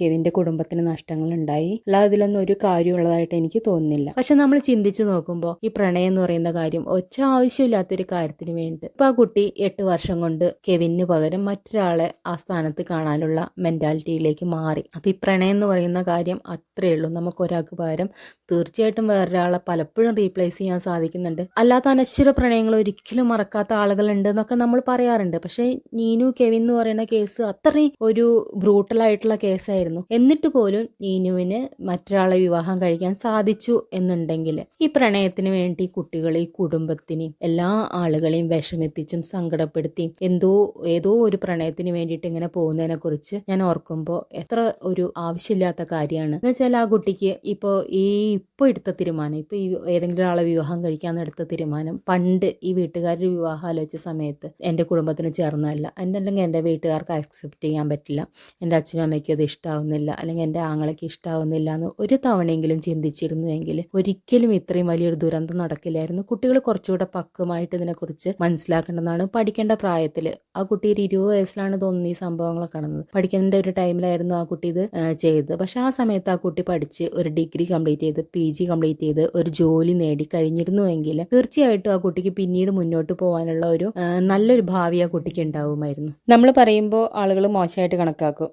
കെവിന്റെ കുടുംബത്തിന് നഷ്ടങ്ങൾ ഉണ്ടായി. അല്ലാതെ ഇതിലൊന്നും ഒരു കാര്യമുള്ളതായിട്ട് എനിക്ക് തോന്നുന്നില്ല. പക്ഷെ നമ്മൾ ചിന്തിച്ചു നോക്കുമ്പോൾ ഈ പ്രണയം എന്ന് പറയുന്ന കാര്യം ഒറ്റ ആവശ്യമില്ലാത്തൊരു കാര്യത്തിന് വേണ്ടി ഇപ്പൊ ആ കുട്ടി എട്ട് വർഷം കൊണ്ട് കെവിന് പകരം മറ്റൊരാളെ ആ സ്ഥാനത്ത് കാണാനുള്ള മെന്റാലിറ്റിയിലേക്ക് മാറി. അപ്പൊ ഈ പ്രണയം എന്ന് പറയുന്ന കാര്യം അത്രയേ ഉള്ളൂ. നമുക്ക് ഒരാൾക്ക് പകരം തീർച്ചയായിട്ടും വേറൊരാളെ പലപ്പോഴും റീപ്ലേസ് ചെയ്യാൻ സാധിക്കുന്നുണ്ട്. അല്ലാത്ത അനശ്വര പ്രണയങ്ങൾ ഒരിക്കലും മറക്കാത്ത ആളുകളുണ്ട് എന്നൊക്കെ നമ്മൾ പറയാറുണ്ട്. പക്ഷേ നീനു കെവിൻ എന്ന് പറയുന്ന കേസ് അത്രയും ഒരു ബ്രൂട്ടലായിട്ടുള്ള കേസായിരുന്നു എന്നിട്ട് പോലും നീനുവിന് മറ്റൊരാളെ വിവാഹം കഴിക്കാൻ സാധിച്ചു എന്നുണ്ടെങ്കിൽ ഈ പ്രണയത്തിന് വേണ്ടി കുട്ടികളെ ഈ കുടുംബത്തിനെയും എല്ലാ ആളുകളെയും വിഷമിപ്പിച്ചും സങ്കടപ്പെടുത്തിയും എന്തോ ഏതോ ഒരു പ്രണയത്തിന് വേണ്ടിയിട്ട് ഇങ്ങനെ പോകുന്നതിനെ കുറിച്ച് ഞാൻ ഓർക്കുമ്പോൾ എത്ര ഒരു ആവശ്യമില്ലാത്ത കാര്യമാണ്. എന്ന് വെച്ചാൽ ആ കുട്ടിക്ക് ഇപ്പോൾ ഈ ഇപ്പോൾ എടുത്ത തീരുമാനം ഇപ്പോൾ ഈ ഏതെങ്കിലും ഒരാളെ വിവാഹം കഴിക്കാമെന്ന് എടുത്ത തീരുമാനം പണ്ട് ഈ വീട്ടുകാരുടെ വിവാഹം ആലോചിച്ച സമയത്ത് എന്റെ കുടുംബത്തിന് ചേർന്നതല്ല. എന്റെ അല്ലെങ്കിൽ എന്റെ വീട്ടുകാർക്ക് അക്സെപ്റ്റ് ചെയ്യാൻ പറ്റില്ല. എന്റെ അച്ഛനും അമ്മയ്ക്കും അത് ഇഷ്ടാവുന്നില്ല. അല്ലെങ്കിൽ എന്റെ ആങ്ങളയ്ക്ക് ഇഷ്ടാവുന്നില്ല എന്ന് ഒരു തവണയെങ്കിലും ചിന്തിച്ചിരുന്നുവെങ്കിൽ ഒരിക്കലും ഇത്രയും വലിയൊരു ദുരന്തം നടക്കില്ലായിരുന്നു. കുട്ടികൾ കുറച്ചുകൂടെ പക്വമായിട്ട് ഇതിനെക്കുറിച്ച് മനസ്സിലാക്കേണ്ടതാണ്. പഠിക്കേണ്ട പ്രായത്തിൽ ആ കുട്ടി ഒരു ഇരുപത് വയസ്സിലാണ് തോന്നുന്നു ഈ സംഭവങ്ങളൊക്കെ നടന്നത്. പഠിക്കേണ്ട ഒരു ടൈമിലായിരുന്നു ആ കുട്ടി ഇത് ചെയ്തത്. പക്ഷെ ആ സമയത്ത് ആ കുട്ടി പഠിച്ച് ഒരു കംപ്ലീറ്റ് ചെയ്ത് പി ജി കംപ്ലീറ്റ് ചെയ്ത് ഒരു ജോലി നേടി കഴിഞ്ഞിരുന്നുവെങ്കിൽ തീർച്ചയായിട്ടും ആ കുട്ടിക്ക് പിന്നീട് മുന്നോട്ട് പോകാനുള്ള ഒരു നല്ലൊരു ഭാവി ആ കുട്ടിക്ക് ഉണ്ടാവുമായിരുന്നു. നമ്മൾ പറയുമ്പോൾ ആളുകൾ മോശമായിട്ട് കണക്കാക്കും.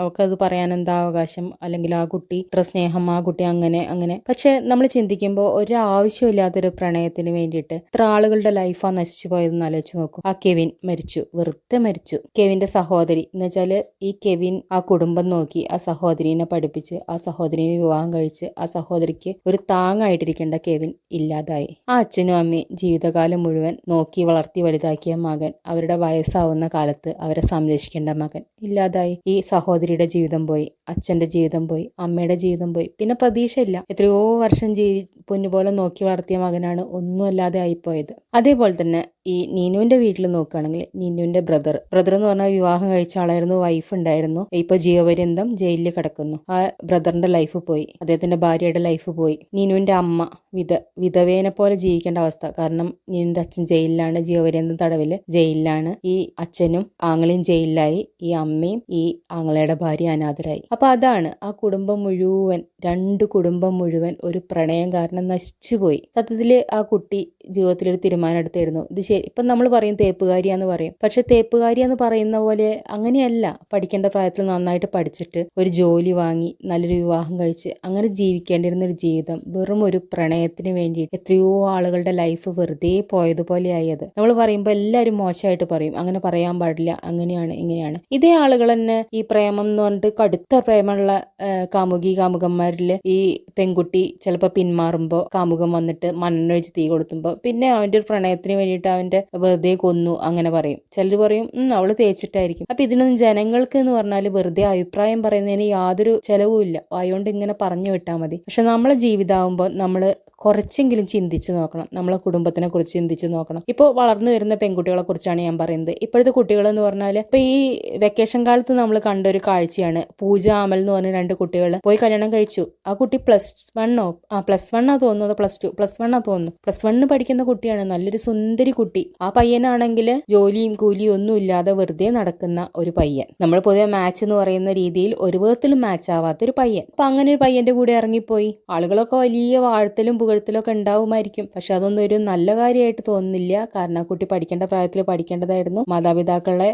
അവൾക്കത് പറയാൻ എന്താ അവകാശം? അല്ലെങ്കിൽ ആ കുട്ടി ഇത്ര സ്നേഹം ആ കുട്ടി അങ്ങനെ അങ്ങനെ. പക്ഷെ നമ്മൾ ചിന്തിക്കുമ്പോൾ ഒരു ആവശ്യമില്ലാത്തൊരു പ്രണയത്തിന് വേണ്ടിയിട്ട് ഇത്ര ആളുകളുടെ ലൈഫാ നശിച്ചു പോയതെന്ന് ആലോചിച്ച് നോക്കും. ആ കെവിൻ മരിച്ചു വെറുതെ മരിച്ചു. കെവിന്റെ സഹോദരി എന്ന് വെച്ചാൽ ഈ കെവിൻ ആ കുടുംബം നോക്കി ആ സഹോദരിനെ പഠിപ്പിച്ച് ആ സഹോദരിനെ വിവാഹം കഴിച്ച് ആ സഹോദരിക്ക് ഒരു താങ്ങായിട്ടിരിക്കേണ്ട കെവിൻ ഇല്ലാതായി. ആ അച്ഛനും അമ്മയും ജീവിതകാലം മുഴുവൻ നോക്കി വളർത്തി വലുതാക്കിയ മകൻ അവരുടെ വയസ്സാവുന്ന കാലത്ത് അവരെ സംരക്ഷിക്കേണ്ട മകൻ ഇല്ലാതായി. ഈ സഹോദരിയുടെ ജീവിതം പോയി അച്ഛന്റെ ജീവിതം പോയി അമ്മയുടെ ജീവിതം പോയി. പിന്നെ പ്രതീക്ഷയില്ല. എത്രയോ വർഷം ജീവി പൊന്നുപോലെ നോക്കി വളർത്തിയ മകനാണ് ഒന്നുമല്ലാതെ ആയിപ്പോയത്. അതേപോലെ തന്നെ ഈ നീനുവിന്റെ വീട്ടിൽ നോക്കുകയാണെങ്കിൽ നീനുവിന്റെ ബ്രദർ ബ്രദർ എന്ന് പറഞ്ഞാൽ വിവാഹം കഴിച്ച ആളായിരുന്നു വൈഫ് ഉണ്ടായിരുന്നു. ഇപ്പൊ ജീവപര്യന്തം ജയിലിൽ കിടക്കുന്നു. ആ ബ്രദറിന്റെ ലൈഫ് പോയി. അദ്ദേഹത്തിന്റെ ഭാര്യയുടെ ലൈഫ് പോയി. നീനുവിന്റെ അമ്മ വിധ വിധവേനെ പോലെ ജീവിക്കേണ്ട അവസ്ഥ. കാരണം നീനുവിന്റെ അച്ഛൻ ജയിലിലാണ് ജീവപര്യന്തം തടവിൽ ജയിലിലാണ്. ഈ അച്ഛനും ആങ്ങളെയും ജയിലിലായി. ഈ അമ്മയും ഈ ആങ്ങളയുടെ ഭാര്യ അനാഥരായി. അപ്പൊ അതാണ് ആ കുടുംബം മുഴുവൻ രണ്ട് കുടുംബം മുഴുവൻ ഒരു പ്രണയം കാരണം നശിച്ചുപോയി. സത്യത്തിൽ ആ കുട്ടി ജീവിതത്തിൽ ഒരു തീരുമാനം എടുത്തായിരുന്നു ഇത് ശരി ഇപ്പം നമ്മൾ പറയും തേപ്പുകാരിയാന്ന് പറയും. പക്ഷെ തേപ്പുകാരിയെന്ന് പറയുന്ന പോലെ അങ്ങനെയല്ല. പഠിക്കേണ്ട പ്രായത്തിൽ നന്നായിട്ട് പഠിച്ചിട്ട് ഒരു ജോലി വാങ്ങി നല്ലൊരു വിവാഹം കഴിച്ച് അങ്ങനെ ജീവിക്കേണ്ടിരുന്ന ഒരു ജീവിതം വെറും ഒരു പ്രണയത്തിന് വേണ്ടി എത്രയോ ആളുകളുടെ ലൈഫ് വെറുതെ പോയതുപോലെയായി അത് നമ്മൾ പറയുമ്പോൾ എല്ലാവരും മോശമായിട്ട് പറയും. അങ്ങനെ പറയാൻ പാടില്ല. അങ്ങനെയാണ് ഇങ്ങനെയാണ്. ഇതേ ആളുകൾ തന്നെ ഈ പ്രേമം എന്ന് പറഞ്ഞിട്ട് കടുത്ത പ്രേമമുള്ള കാമുകി കാമുകന്മാരിൽ ഈ പെൺകുട്ടി ചിലപ്പോൾ പിന്മാറുമ്പോൾ കാമുകം വന്നിട്ട് മണ്ണൊഴിച്ച് തീ കൊടുത്തുമ്പോൾ പിന്നെ അവന്റെ ഒരു പ്രണയത്തിന് വേണ്ടിയിട്ട് അവന്റെ വെറുതെ കൊന്നു അങ്ങനെ പറയും. ചിലർ പറയും അവൾ തേച്ചിട്ടായിരിക്കും. അപ്പം ഇതിനൊന്നും ജനങ്ങൾക്ക് എന്ന് പറഞ്ഞാൽ വെറുതെ അഭിപ്രായം പറയുന്നതിന് യാതൊരു ചിലവുമില്ല അതുകൊണ്ട് ഇങ്ങനെ പറഞ്ഞു വിട്ടാൽ മതി. പക്ഷെ നമ്മളെ ജീവിതമാകുമ്പോൾ നമ്മൾ കുറച്ചെങ്കിലും ചിന്തിച്ച് നോക്കണം. നമ്മളെ കുടുംബത്തിനെ കുറിച്ച് ചിന്തിച്ച് നോക്കണം. ഇപ്പോൾ വളർന്നു വരുന്ന പെൺകുട്ടികളെ കുറിച്ചാണ് ഞാൻ പറയുന്നത്. ഇപ്പോഴത്തെ കുട്ടികൾ എന്ന് പറഞ്ഞാൽ ഇപ്പോൾ ഈ വെക്കേഷൻ കാലത്ത് നമ്മൾ കണ്ട ഒരു കാഴ്ചയാണ്. പൂജ അമൽ എന്ന് പറഞ്ഞ രണ്ട് കുട്ടികൾ പോയി കല്യാണം കഴിച്ചു. ആ കുട്ടി പ്ലസ് വണ്ണോ ആ പ്ലസ് വണ്ണാ തോന്നുന്നത് പ്ലസ് ടു പ്ലസ് വണ്ണാ തോന്നുന്നു. പ്ലസ് വണ്ണ് പഠിക്കുന്ന കുട്ടിയാണ്. നല്ലൊരു സുന്ദരി കുട്ടി. ആ പയ്യനാണെങ്കിൽ ജോലിയും കൂലിയും ഒന്നും ഇല്ലാതെ വെറുതെ നടക്കുന്ന ഒരു പയ്യൻ. നമ്മൾ പൊതുവെ മാച്ച് എന്ന് പറയുന്ന രീതിയിൽ ഒരു വിധത്തിലും മാച്ച് ആവാത്ത ഒരു പയ്യൻ. അപ്പൊ അങ്ങനെ ഒരു പയ്യന്റെ കൂടെ ഇറങ്ങിപ്പോയി. ആളുകളൊക്കെ വലിയ വാഴ്ത്തലും ഒക്കെ ഉണ്ടാവുമായിരിക്കും. പക്ഷെ അതൊന്നും ഒരു നല്ല കാര്യമായിട്ട് തോന്നുന്നില്ല. കാരണം ആ കുട്ടി പഠിക്കേണ്ട പ്രായത്തിൽ പഠിക്കേണ്ടതായിരുന്നു. മാതാപിതാക്കളെ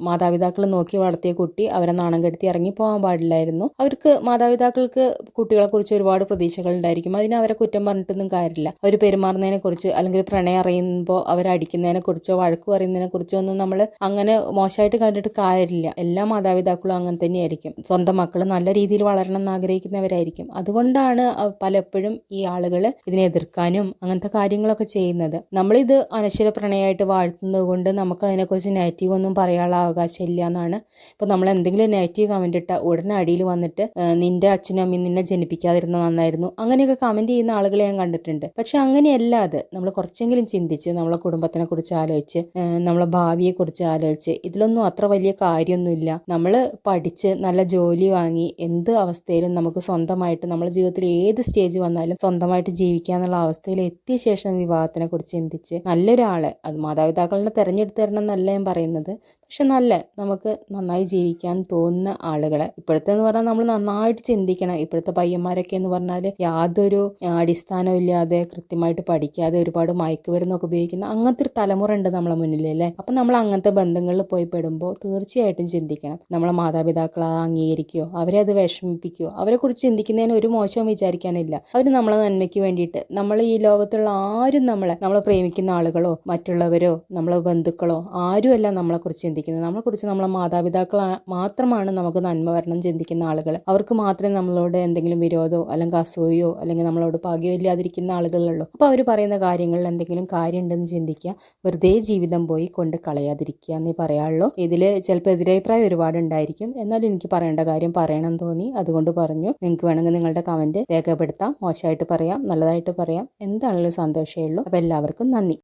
മാതാപിതാക്കൾ നോക്കി വളർത്തിയ കുട്ടി അവരെ നാണം കെടുത്തി ഇറങ്ങി പോകാൻ പാടില്ലായിരുന്നു. അവർക്ക് മാതാപിതാക്കൾക്ക് കുട്ടികളെ കുറിച്ച് ഒരുപാട് പ്രതീക്ഷകൾ ഉണ്ടായിരിക്കും. അതിന് അവരെ കുറ്റം പറഞ്ഞിട്ടൊന്നും കാര്യമില്ല. അവർ പെരുമാറുന്നതിനെ കുറിച്ച് അല്ലെങ്കിൽ പ്രണയം അറിയുമ്പോൾ അവരടിക്കുന്നതിനെ കുറിച്ചോ വഴക്ക് പറയുന്നതിനെ കുറിച്ചോ ഒന്നും നമ്മൾ അങ്ങനെ മോശമായിട്ട് കണ്ടിട്ട് കാര്യമില്ല. എല്ലാ മാതാപിതാക്കളും അങ്ങനെ തന്നെയായിരിക്കും. സ്വന്തം മക്കൾ നല്ല രീതിയിൽ വളരണം എന്ന് ആഗ്രഹിക്കുന്നവരായിരിക്കും. അതുകൊണ്ടാണ് പലപ്പോഴും ഈ ആളുകൾ ഇതിനെ എതിർക്കാനും അങ്ങനത്തെ കാര്യങ്ങളൊക്കെ ചെയ്യുന്നത്. നമ്മളിത് അനശ്വര പ്രണയമായിട്ട് വാഴ്ത്തുന്നത് കൊണ്ട് നമുക്ക് അതിനെക്കുറിച്ച് നെഗറ്റീവ് ഒന്നും പറയാനുള്ള അവകാശമില്ല എന്നാണ്. ഇപ്പോൾ നമ്മൾ എന്തെങ്കിലും നെഗറ്റീവ് കമന്റ് ഇട്ടാൽ ഉടനെ അടിയിൽ വന്നിട്ട് നിന്റെ അച്ഛനും അമ്മയും നിന്നെ ജനിപ്പിക്കാതിരുന്ന നന്നായിരുന്നു. അങ്ങനെയൊക്കെ കമന്റ് ചെയ്യുന്ന ആളുകളെ ഞാൻ കണ്ടിട്ടുണ്ട്. പക്ഷെ അങ്ങനെയല്ല അത് നമ്മൾ കുറച്ചെങ്കിലും ചിന്തിച്ച് നമ്മളെ കുടുംബത്തിനെ കുറിച്ച് ആലോചിച്ച് നമ്മളെ ഭാവിയെ കുറിച്ച് ആലോചിച്ച് ഇതിലൊന്നും അത്ര വലിയ കാര്യമൊന്നുമില്ല. നമ്മൾ പഠിച്ച് നല്ല ജോലി വാങ്ങി എന്ത് അവസ്ഥയിലും നമുക്ക് സ്വന്തമായിട്ട് നമ്മുടെ ജീവിതത്തിൽ ഏത് സ്റ്റേജ് വന്നാലും സ്വന്തമായിട്ട് ജീവിക്കാന്നുള്ള അവസ്ഥയിൽ എത്തിയ ശേഷം വിവാഹത്തിനെ കുറിച്ച് ചിന്തിച്ച് നല്ലൊരാളെ അത് മാതാപിതാക്കളെ തിരഞ്ഞെടുത്ത് തരണം എന്നല്ല ഞാൻ പറയുന്നത്. പക്ഷെ നല്ല നമുക്ക് നന്നായി ജീവിക്കാൻ തോന്നുന്ന ആളുകളെ. ഇപ്പോഴത്തെ എന്ന് പറഞ്ഞാൽ നമ്മൾ നന്നായിട്ട് ചിന്തിക്കണം. ഇപ്പോഴത്തെ പയ്യന്മാരൊക്കെ എന്ന് പറഞ്ഞാൽ യാതൊരു അടിസ്ഥാനം ഇല്ലാതെ കൃത്യമായിട്ട് പഠിക്കാതെ ഒരുപാട് മയക്കുമരുന്നൊക്കെ ഉപയോഗിക്കുന്ന അങ്ങനത്തെ ഒരു തലമുറ ഉണ്ട് നമ്മളെ മുന്നിൽ അല്ലേ? അപ്പം നമ്മൾ അങ്ങനത്തെ ബന്ധങ്ങളിൽ പോയി പെടുമ്പോൾ തീർച്ചയായിട്ടും ചിന്തിക്കണം. നമ്മളെ മാതാപിതാക്കൾ അത് അംഗീകരിക്കുകയോ അവരെ അത് വിഷമിപ്പിക്കുകയോ അവരെ കുറിച്ച് ചിന്തിക്കുന്നതിന് ഒരു മോശവും വിചാരിക്കാനില്ല. അവർ നമ്മളെ നന്മയ്ക്ക് വേണ്ടിയിട്ട് നമ്മൾ ഈ ലോകത്തുള്ള ആരും നമ്മളെ നമ്മളെ പ്രേമിക്കുന്ന ആളുകളോ മറ്റുള്ളവരോ നമ്മളെ ബന്ധുക്കളോ ആരുമല്ല നമ്മളെക്കുറിച്ച് ചിന്തിക്കുന്നത്. നമ്മളെക്കുറിച്ച് നമ്മളെ മാതാപിതാക്കൾ മാത്രമാണ് നമുക്ക് നന്മ വരണം ചിന്തിക്കുന്ന ആളുകൾ അവർക്ക് മാത്രമേ നമ്മളോട് എന്തെങ്കിലും വിരോധമോ അല്ലെങ്കിൽ അസൂയോ അല്ലെങ്കിൽ നമ്മളോട് പകയോ ഇല്ലാതിരിക്കുന്ന ആളുകളുള്ളൂ അപ്പോൾ അവർ പറയുന്ന കാര്യങ്ങളിൽ എന്തെങ്കിലും കാര്യമുണ്ടെന്ന് ചിന്തിക്കുക. വെറുതെ ജീവിതം പോയി കൊണ്ട് കളയാതിരിക്കുക എന്നേ പറയാനുള്ളൂ. ഇതിൽ ചിലപ്പോൾ എതിരഭിപ്രായം ഒരുപാട് ഉണ്ടായിരിക്കും എന്നാലും എനിക്ക് പറയേണ്ട കാര്യം പറയണം തോന്നി. അതുകൊണ്ട് പറഞ്ഞു. നിങ്ങൾക്ക് വേണമെങ്കിൽ നിങ്ങളുടെ കമന്റ് രേഖപ്പെടുത്താം. മോശമായിട്ട് പറയാം. നല്ലതായിട്ട് പറയാം. എന്താണെങ്കിലും സന്തോഷമേ ഉള്ളൂ. അപ്പോൾ എല്ലാവർക്കും നന്ദി.